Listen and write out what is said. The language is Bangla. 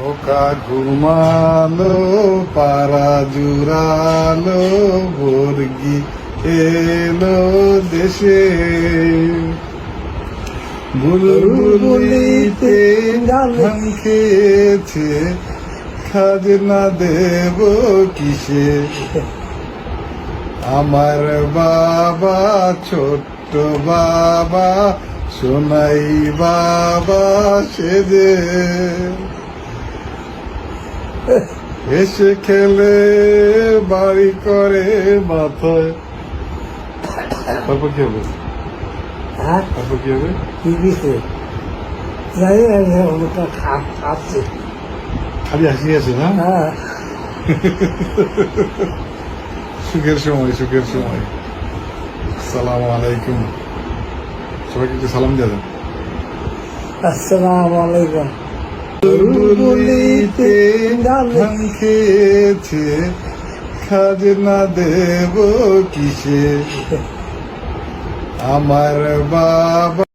খোকা ঘুমালো, পাড়া জুড়ালো, বর্গি এলো দেশে। বুলবুলিতে ধান খেয়েছে, খাজনা দেব কিসে? আমার বাবা, ছোট্ট বাবা, সোনাই বাবা সেজে। এসে খেলে বাড়ি করে মাথায়। তারপর কি হবে? হ্যাঁ? তারপর কি হবে? কি দিছে জানি না যে ওটা খাচ্ছে খালি হাসি আছে না? হ্যাঁ। সুখের সময় সুখের সময়। সালাম আলাইকুম। সবাইকে একটু সালাম দিয়ে দেন। আসসালামু আলাইকুম। বুলবুলিতে ধান খেয়েছে? খাজনা দেব কিসে? আমার বাবা